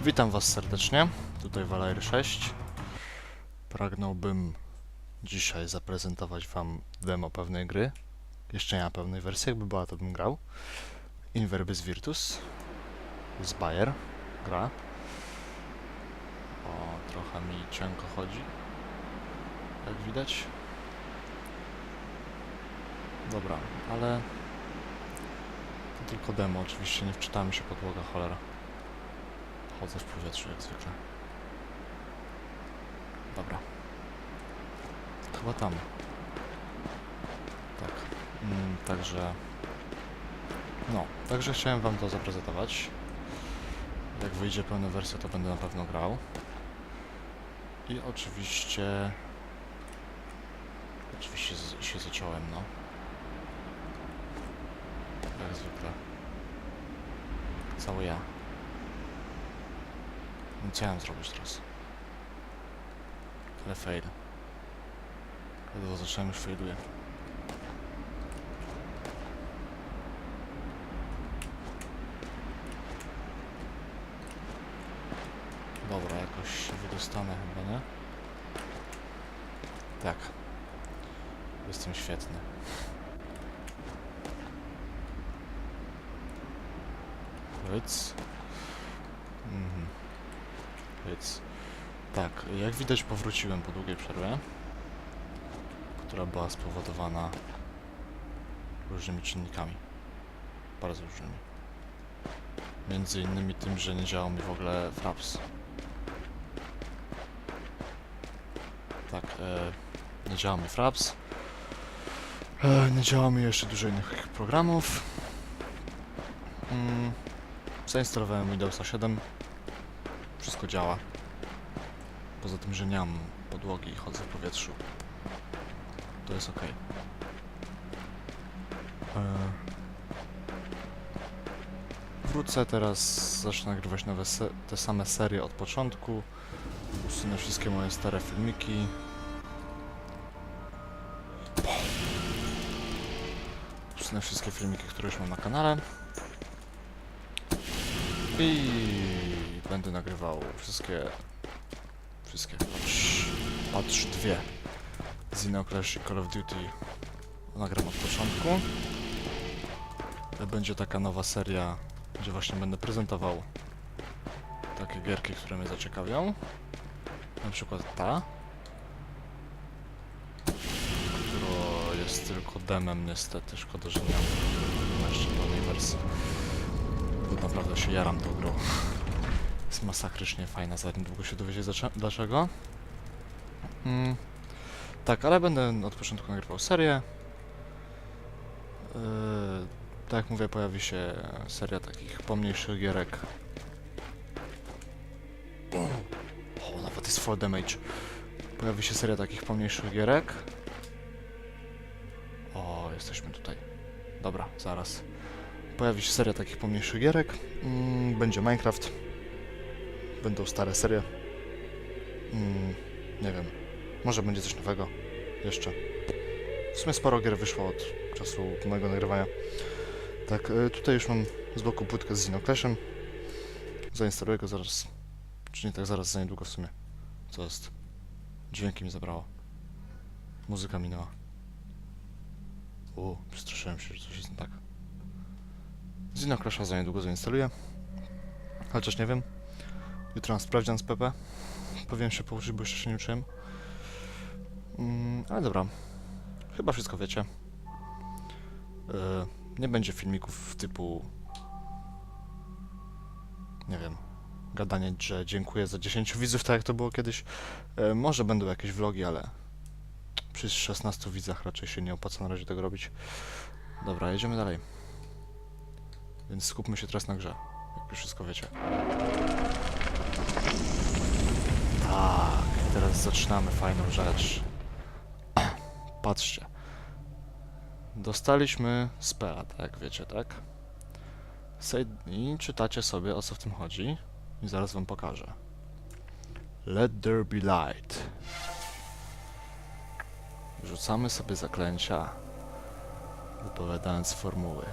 Witam Was serdecznie, tutaj Valery 6. Pragnąłbym dzisiaj zaprezentować Wam demo pewnej gry. Jeszcze nie ma pewnej wersji, jakby była to bym grał. Inverbis Virtus z Bayer gra. O, trochę mi cienko chodzi, jak widać. Dobra, ale to tylko demo, oczywiście nie wczytamy się podłoga, cholera. Chodzę w powietrzu jak zwykle. Dobra. Chyba tam. Tak. Mm, także... No, także chciałem wam to zaprezentować. Jak wyjdzie pełna wersja, to będę na pewno grał. I oczywiście... Oczywiście się zaciąłem, no. Jak zwykle. Cały ja. Ja mam zrobić teraz? Ale fail. Ledwo zacząłem już failuję. Dobra, jakoś się wydostanę chyba, nie? Tak. Jestem świetny. Ryc. Mhm. Więc tak, jak widać powróciłem po długiej przerwie, która była spowodowana różnymi czynnikami. Bardzo różnymi. Między innymi tym, że nie działał mi w ogóle Fraps. Tak, e, nie działał mi Fraps. E, nie działał mi jeszcze dużo innych programów. Mm, zainstalowałem Windowsa 7 wszystko działa. Poza tym, że nie mam podłogi i chodzę w powietrzu. To jest ok. Wrócę teraz, zacznę nagrywać nowe te same serie od początku. Usunę wszystkie moje stare filmiki. Usunę wszystkie filmiki, które już mam na kanale. I będę nagrywał wszystkie. Wszystkie. Patrz, patrz dwie. Zino Clash i Call of Duty. Nagram od początku. Będzie taka nowa seria, gdzie właśnie będę prezentował takie gierki, które mnie zaciekawią. Na przykład ta. Która jest tylko demem niestety. Szkoda, że nie mam jeszcze pełnej wersji. Bo naprawdę się jaram tą grą. Jest masakrycznie fajna, za niedługo się zacze- dlaczego. Mm, tak, ale będę od początku nagrywał serię. Yy, tak jak mówię, pojawi się seria takich pomniejszych gierek. O, nawet jest full damage. Pojawi się seria takich pomniejszych gierek. O, jesteśmy tutaj. Dobra, zaraz. Pojawi się seria takich pomniejszych gierek. Mm, będzie Minecraft. Będą stare serie. Mm, nie wiem. Może będzie coś nowego. Jeszcze. W sumie sporo gier wyszło od czasu mojego nagrywania. Tak, y, tutaj już mam z boku płytkę z Zinoclashem. Zainstaluję go zaraz. Czy nie tak zaraz, za niedługo w sumie. Co jest? Dźwięki mi zabrało. Muzyka minęła. U, przestraszyłem się, że coś jest nie tak. Zinoclasha za niedługo zainstaluję. Chociaż nie wiem. Jutro mam sprawdzian z PP. Powinien się pouczyć, bo jeszcze się nie uczyłem. Mm, ale dobra. Chyba wszystko wiecie. Yy, nie będzie filmików typu... Nie wiem. Gadanie, że dziękuję za 10 widzów, tak jak to było kiedyś. Yy, może będą jakieś vlogi, ale... Przy 16 widzach raczej się nie opłaca na razie tego robić. Dobra, jedziemy dalej. Więc skupmy się teraz na grze. Jak już wszystko wiecie. Tak, teraz zaczynamy fajną rzecz. Patrzcie. Dostaliśmy spela, tak wiecie, tak? I czytacie sobie o co w tym chodzi. I zaraz wam pokażę. Let there be light. Rzucamy sobie zaklęcia, wypowiadając formuły.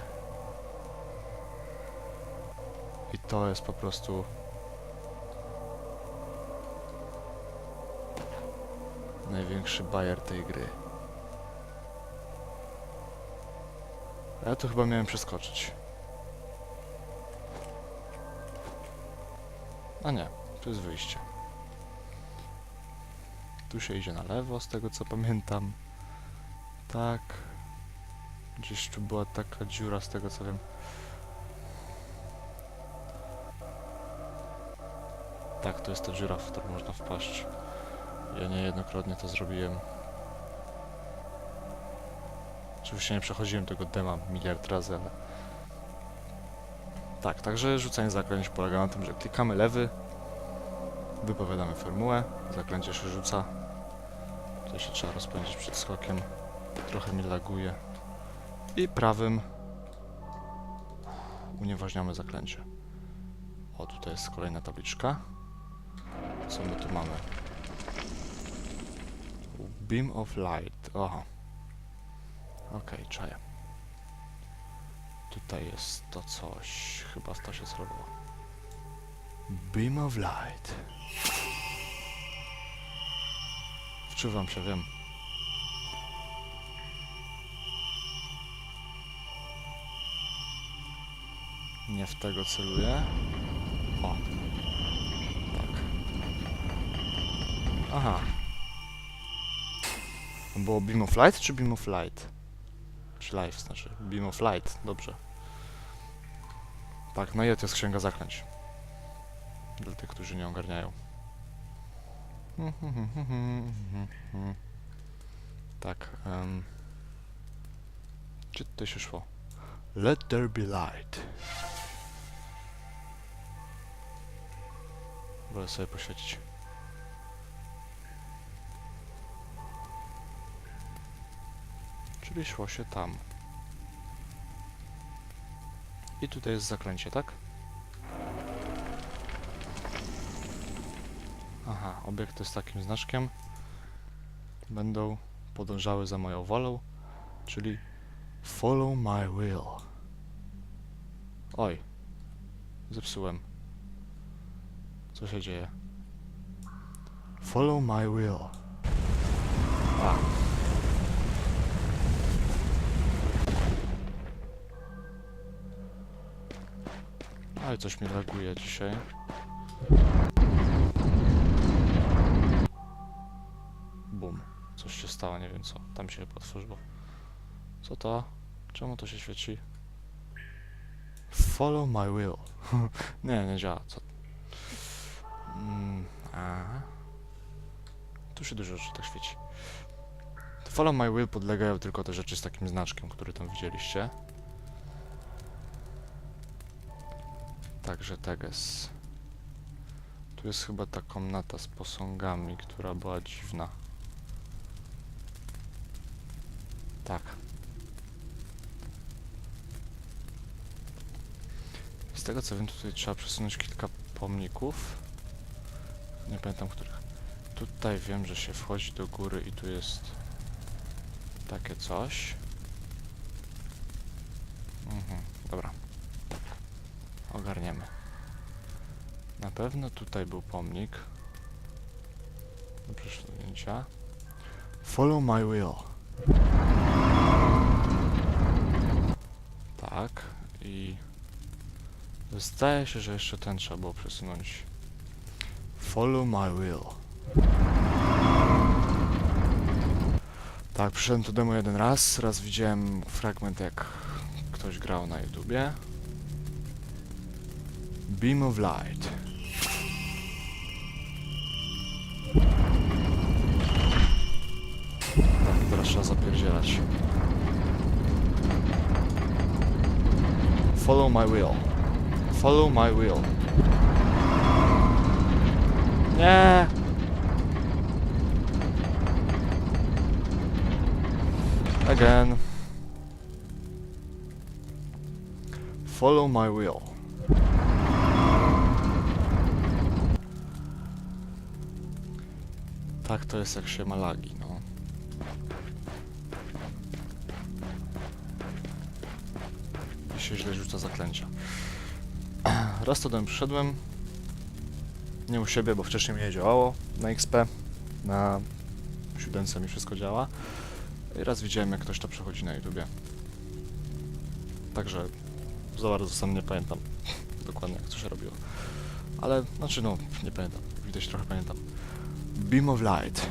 I to jest po prostu największy bajer tej gry. Ja tu chyba miałem przeskoczyć. A nie, tu jest wyjście. Tu się idzie na lewo, z tego co pamiętam. Tak. Gdzieś tu była taka dziura, z tego co wiem. Tak, to jest ta dziura, w którą można wpaść. Ja niejednokrotnie to zrobiłem. Oczywiście nie przechodziłem tego dema miliard razy, ale... Tak, także rzucanie zaklęć polega na tym, że klikamy lewy, wypowiadamy formułę, zaklęcie się rzuca. Tutaj się trzeba rozpędzić przed skokiem. Trochę mi laguje. I prawym unieważniamy zaklęcie. O, tutaj jest kolejna tabliczka. Co my tu mamy? Beam of light. Aha. Okej, czaję. Tutaj jest to coś. Chyba to się zrobiło. Beam of light. Wczuwam się, wiem. Nie w tego celuję. O. Tak. Aha. Było Beam of Light czy Beam of Light? Czy Life znaczy? Beam of Light, dobrze. Tak, no i to jest księga zaklęć. Dla tych, którzy nie ogarniają. Tak. Um. Gdzie tutaj się szło? Let there be light. Wolę sobie poświecić. Czyli szło się tam. I tutaj jest zaklęcie, tak? Aha, obiekty z takim znaczkiem będą podążały za moją wolą, czyli follow my will. Oj, zepsułem. Co się dzieje? Follow my will. A. Ale coś mi laguje dzisiaj. Bum. Coś się stało, nie wiem co. Tam się chyba otworzyło. Co to? Czemu to się świeci? Follow my will. nie, nie działa. Co? Mm, a. Tu się dużo rzeczy tak świeci. Follow my will podlegają tylko te rzeczy z takim znaczkiem, który tam widzieliście. Także teges. Tu jest chyba ta komnata z posągami, która była dziwna. Tak. Z tego co wiem, tutaj trzeba przesunąć kilka pomników. Nie pamiętam których. Tutaj wiem, że się wchodzi do góry i tu jest takie coś. Mhm, dobra. Ogarniemy. Na pewno tutaj był pomnik. Do przesunięcia. Follow my will. Tak. I zdaje się, że jeszcze ten trzeba było przesunąć. Follow my will. Tak, przyszedłem tu demo jeden raz. Raz widziałem fragment, jak ktoś grał na YouTubie. Beam of light. Trzeba zapierdzielać. Follow my will. Follow my will. Nie! Again. Follow my will. Tak to jest jak się ma lagi, no. Się źle rzuca zaklęcia. Raz to tam przyszedłem. Nie u siebie, bo wcześniej mi nie działało na XP. Na siódemce mi wszystko działa. I raz widziałem, jak ktoś to przechodzi na YouTubie. Także za bardzo sam nie pamiętam dokładnie, jak to się robiło. Ale, znaczy no, nie pamiętam. Widać trochę pamiętam. Beam of Light.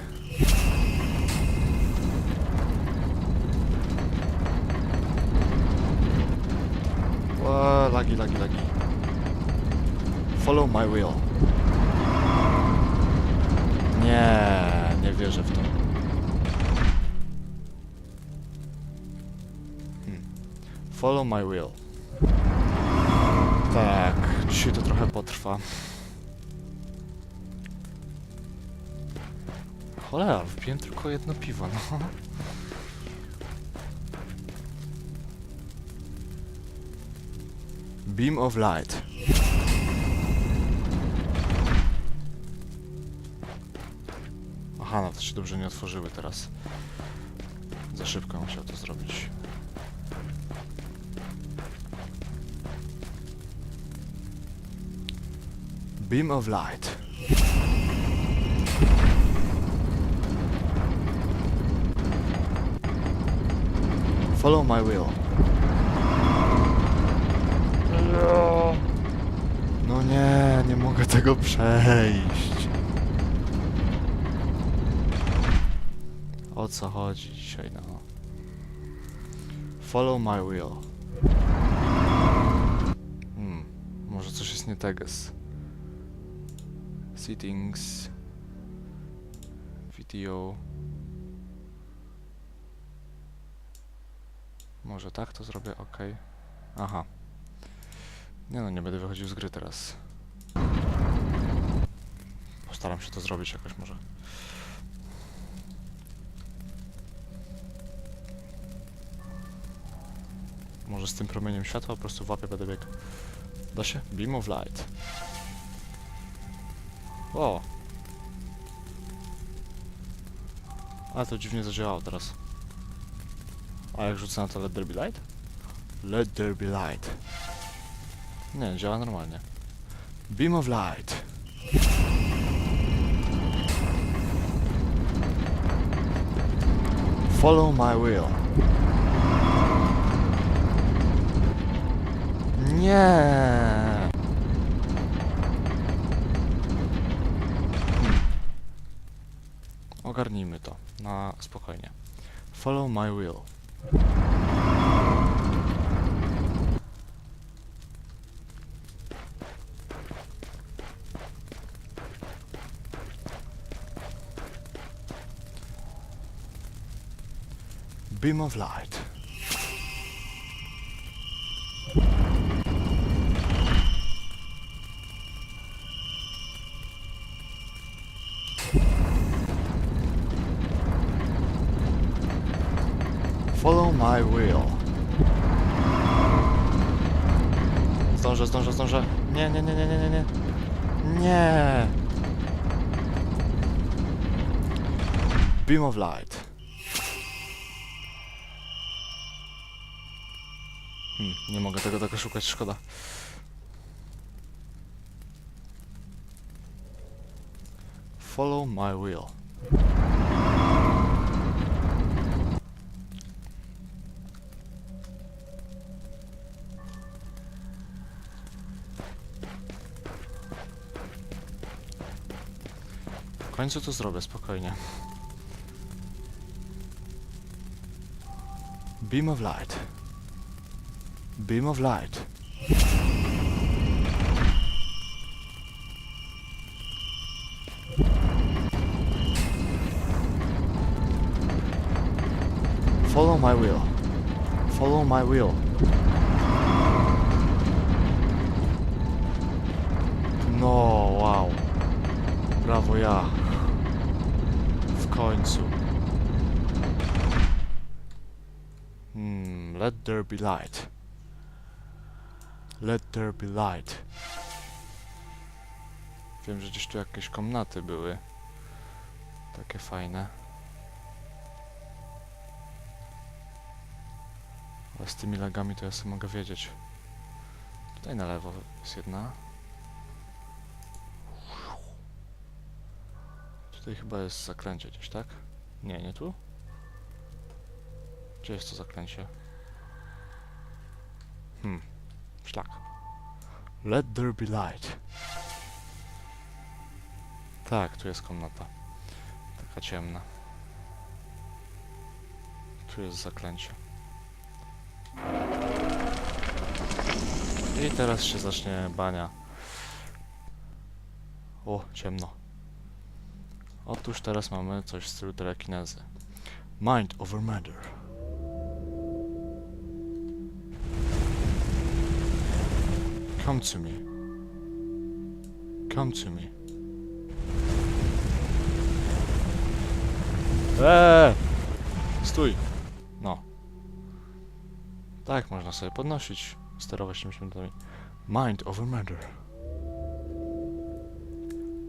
Lagi, lagi, lagi. Follow my will. Nie, nie wierzę w to. Hmm. Follow my will. Tak, dzisiaj to trochę potrwa. Cholera, wpiłem tylko jedno piwo, no. Beam of Light. Aha, no to się dobrze nie otworzyły teraz. Za szybko musiał to zrobić. Beam of Light. Follow my will. No nie, nie mogę tego przejść. O co chodzi dzisiaj, no? Follow my will. Hmm, może coś jest nie tak z settings, video. Może tak to zrobię, ok. Aha. Nie no, nie będę wychodził z gry teraz. Postaram się to zrobić jakoś może. Może z tym promieniem światła po prostu w będę biegł. Da się? Beam of light. O! Ale to dziwnie zadziałało teraz. A jak rzucę na to Let There Be Light? Let There Be Light. Nie, działa normalnie. Beam of Light. Follow my will. Nie. Hmm. Ogarnijmy to na spokojnie. Follow my will. Beam of light. Follow my will. Zdążę, zdążę, zdążę. Nie, nie, nie, nie, nie, nie, nie. Nie. Beam of light. Hmm, nie mogę tego tak szukać, szkoda. Follow my will. W końcu to zrobię, spokojnie. Beam of light. Beam of light. Follow my will. Follow my will. No, wow. Brawo ja. W końcu. Hmm, let there be light. Let there be light. Wiem, że gdzieś tu jakieś komnaty były. Takie fajne. Ale z tymi lagami to ja sobie mogę wiedzieć. Tutaj na lewo jest jedna. Tutaj chyba jest zakręcie gdzieś, tak? Nie, nie tu? Gdzie jest to zaklęcie? Hmm, szlak. Let there be light. Tak, tu jest komnata. Taka ciemna. Tu jest zaklęcie. I teraz się zacznie bania. O, ciemno. Otóż teraz mamy coś w stylu telekinezy. Mind over matter. Come to me. Come to me. Eee! Stój! No. Tak, można sobie podnosić, sterować tymi środkami. Mind over matter.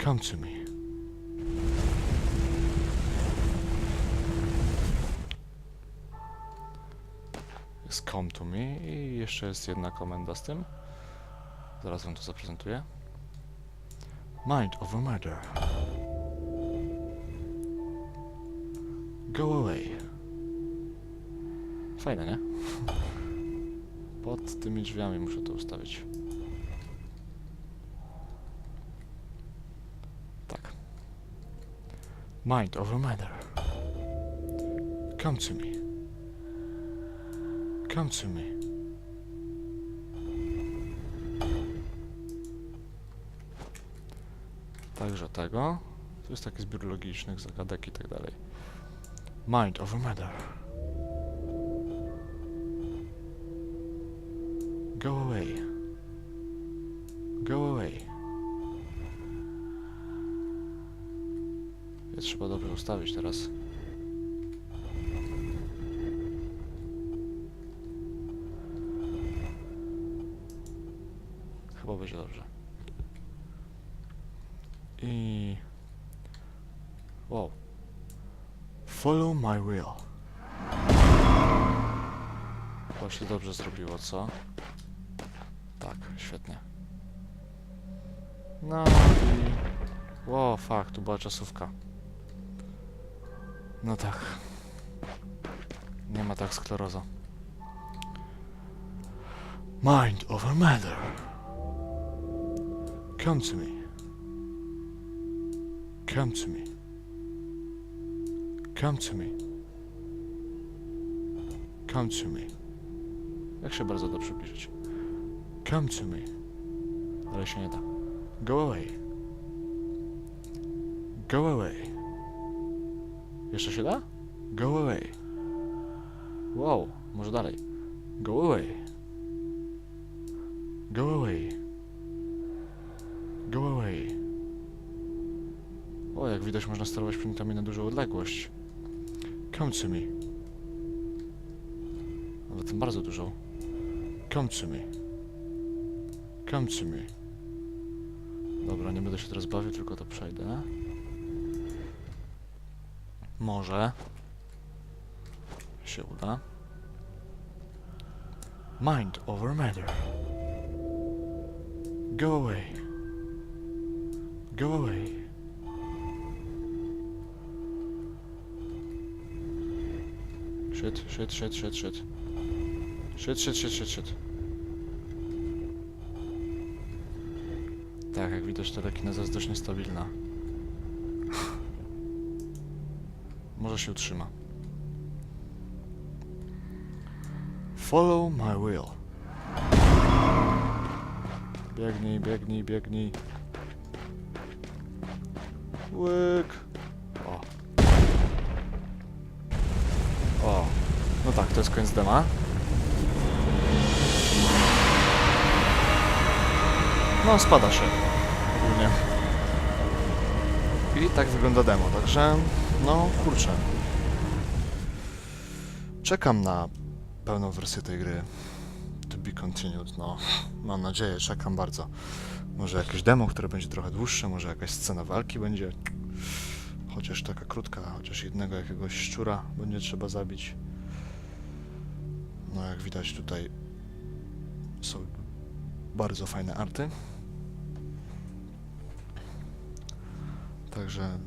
Come to me. Jest come to me i jeszcze jest jedna komenda z tym. Zaraz wam to zaprezentuję. Mind over matter. Go away. Fajne, nie? Pod tymi drzwiami muszę to ustawić. Tak. Mind over matter. Come to me. Come to me. Także tego. To jest taki zbiór logicznych zagadek i tak dalej. Mind over matter. Go away. Go away. Je trzeba dobrze ustawić teraz. Się dobrze zrobiło, co? Tak, świetnie. No i... Wow, fuck, tu była czasówka. No tak. Nie ma tak skleroza. Mind over matter. Come to me. Come to me. Come to me. Come to me. Jak się bardzo da przybliżyć? Come to me. Ale się nie da. Go away. Go away. Jeszcze się da? Go away. Wow, może dalej. Go away. Go away. Go away. O, jak widać można sterować przedmiotami na dużą odległość. Come to me. Nawet bardzo dużą. Come to me. Come to me. Dobra, nie będę się teraz bawił, tylko to przejdę. Może się uda. Mind over matter. Go away. Go away. Shit, shit, shit, shit, shit. Shit, shit, shit, shit, shit. Tak, jak widać telekineza jest dość niestabilna. Może się utrzyma. Follow my will. Biegnij, biegnij, biegnij. Łyk. O. O. No tak, to jest koniec dema. No, spada się. Ogólnie. I tak wygląda demo, także... No, kurczę. Czekam na pełną wersję tej gry. To be continued, no. Mam nadzieję, czekam bardzo. Może jakieś demo, które będzie trochę dłuższe, może jakaś scena walki będzie. Chociaż taka krótka, chociaż jednego jakiegoś szczura będzie trzeba zabić. No jak widać tutaj są bardzo fajne arty. Także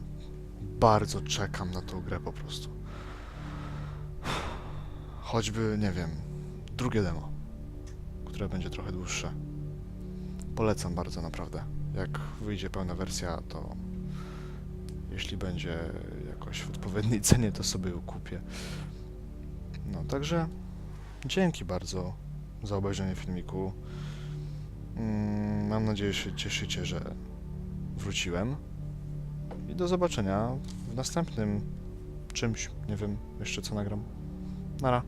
bardzo czekam na tą grę po prostu. Choćby, nie wiem, drugie demo, które będzie trochę dłuższe. Polecam bardzo naprawdę. Jak wyjdzie pełna wersja, to jeśli będzie jakoś w odpowiedniej cenie, to sobie ją kupię. No, także dzięki bardzo za obejrzenie filmiku. Mm, Mam nadzieję, że cieszycie, że wróciłem. I do zobaczenia w następnym czymś. Nie wiem jeszcze co nagram. Nara.